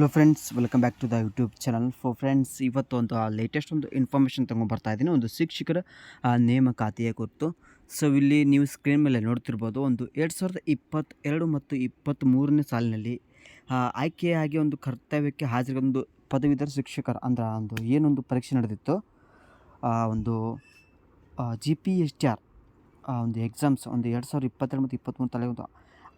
Hello friends welcome back to the YouTube channel for friends ಇವತ್ತು ಒಂದು latest ಒಂದು information ತೊಗೊಂಡ್ಬರ್ತಾ ಇದ್ದೀನಿ. ಒಂದು ಶಿಕ್ಷಕರ ನೇಮಕಾತಿಯ ಕುರಿತು. ಸೊ ಇಲ್ಲಿ ನೀವು ಸ್ಕ್ರೀನ್ ಮೇಲೆ ನೋಡ್ತಿರ್ಬೋದು, ಒಂದು ಎರಡು ಸಾವಿರದ ಇಪ್ಪತ್ತೆರಡು ಮತ್ತು ಇಪ್ಪತ್ತ್ಮೂರನೇ ಸಾಲಿನಲ್ಲಿ ಆಯ್ಕೆಯಾಗಿ ಒಂದು ಕರ್ತವ್ಯಕ್ಕೆ ಹಾಜರಿ ಒಂದು ಪದವೀಧರ ಶಿಕ್ಷಕರ, ಅಂದ್ರೆ ಒಂದು ಏನೊಂದು ಪರೀಕ್ಷೆ ನಡೆದಿತ್ತು. ಒಂದು G P S T R ಒಂದು ಎಕ್ಸಾಮ್ಸ್ ಒಂದು ಎರಡು ಸಾವಿರದ ಇಪ್ಪತ್ತೆರಡು ಮತ್ತು ಇಪ್ಪತ್ತ್ಮೂರು ತಲೆ ಒಂದು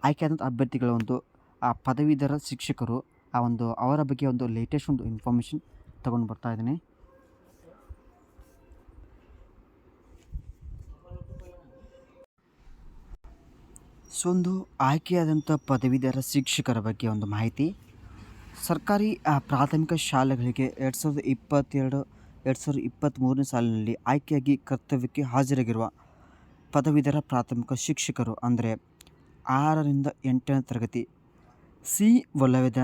ಆಯ್ಕೆಯಾದಂಥ ಅಭ್ಯರ್ಥಿಗಳ ಒಂದು, ಆ, ಪದವೀಧರ ಶಿಕ್ಷಕರು ಆ ಒಂದು ಅವರ ಬಗ್ಗೆ ಒಂದು ಲೇಟೆಸ್ಟ್ ಒಂದು ಇನ್ಫಾರ್ಮೇಷನ್ ತಗೊಂಡು ಬರ್ತಾ ಇದ್ದೀನಿ. ಸೊ ಒಂದು ಆಯ್ಕೆಯಾದಂಥ ಪದವೀಧರ ಶಿಕ್ಷಕರ ಬಗ್ಗೆ ಒಂದು ಮಾಹಿತಿ. ಸರ್ಕಾರಿ ಪ್ರಾಥಮಿಕ ಶಾಲೆಗಳಿಗೆ ಎರಡು ಸಾವಿರದ ಇಪ್ಪತ್ತೆರಡು, ಎರಡು ಸಾವಿರದ ಇಪ್ಪತ್ತ್ಮೂರನೇ ಸಾಲಿನಲ್ಲಿ ಆಯ್ಕೆಯಾಗಿ ಕರ್ತವ್ಯಕ್ಕೆ ಹಾಜರಾಗಿರುವ ಪದವೀಧರ ಪ್ರಾಥಮಿಕ ಶಿಕ್ಷಕರು ಅಂದರೆ ಆರರಿಂದ ಎಂಟನೇ ತರಗತಿ ಸಿ ವಲಯದ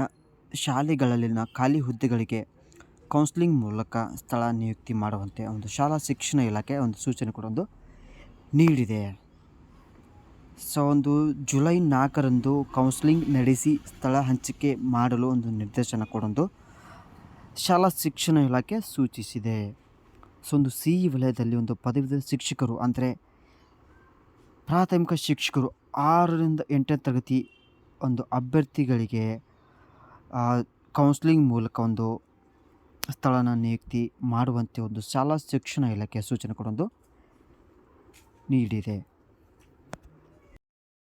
ಶಾಲೆಗಳಲ್ಲಿನ ಖಾಲಿ ಹುದ್ದೆಗಳಿಗೆ ಕೌನ್ಸಿಲಿಂಗ್ ಮೂಲಕ ಸ್ಥಳ ನಿಯುಕ್ತಿ ಮಾಡುವಂತೆ ಒಂದು ಶಾಲಾ ಶಿಕ್ಷಣ ಇಲಾಖೆ ಒಂದು ಸೂಚನೆ ಕೂಡ ಒಂದು ನೀಡಿದೆ. ಸೊ, ಒಂದು ಜುಲೈ ನಾಲ್ಕರಂದು ಕೌನ್ಸಿಲಿಂಗ್ ನಡೆಸಿ ಸ್ಥಳ ಹಂಚಿಕೆ ಮಾಡಲು ಒಂದು ನಿರ್ದೇಶನ ಕೊಡೊಂದು ಶಾಲಾ ಶಿಕ್ಷಣ ಇಲಾಖೆ ಸೂಚಿಸಿದೆ. ಸೊ, ಒಂದು ಸಿ ಇ ವಲಯದಲ್ಲಿ ಒಂದು ಪದವೀಧರ ಶಿಕ್ಷಕರು ಅಂದರೆ ಪ್ರಾಥಮಿಕ ಶಿಕ್ಷಕರು ಆರರಿಂದ ಎಂಟನೇ ತರಗತಿ ಒಂದು ಅಭ್ಯರ್ಥಿಗಳಿಗೆ ಕೌನ್ಸ್ಲಿಂಗ್ ಮೂಲಕ ಒಂದು ಸ್ಥಳನ ನಿಯುಕ್ತಿ ಮಾಡುವಂತೆ ಒಂದು ಶಾಲಾ ಶಿಕ್ಷಣ ಇಲಾಖೆ ಸೂಚನೆ ಕೊಡೊಂದು ನೀಡಿದೆ.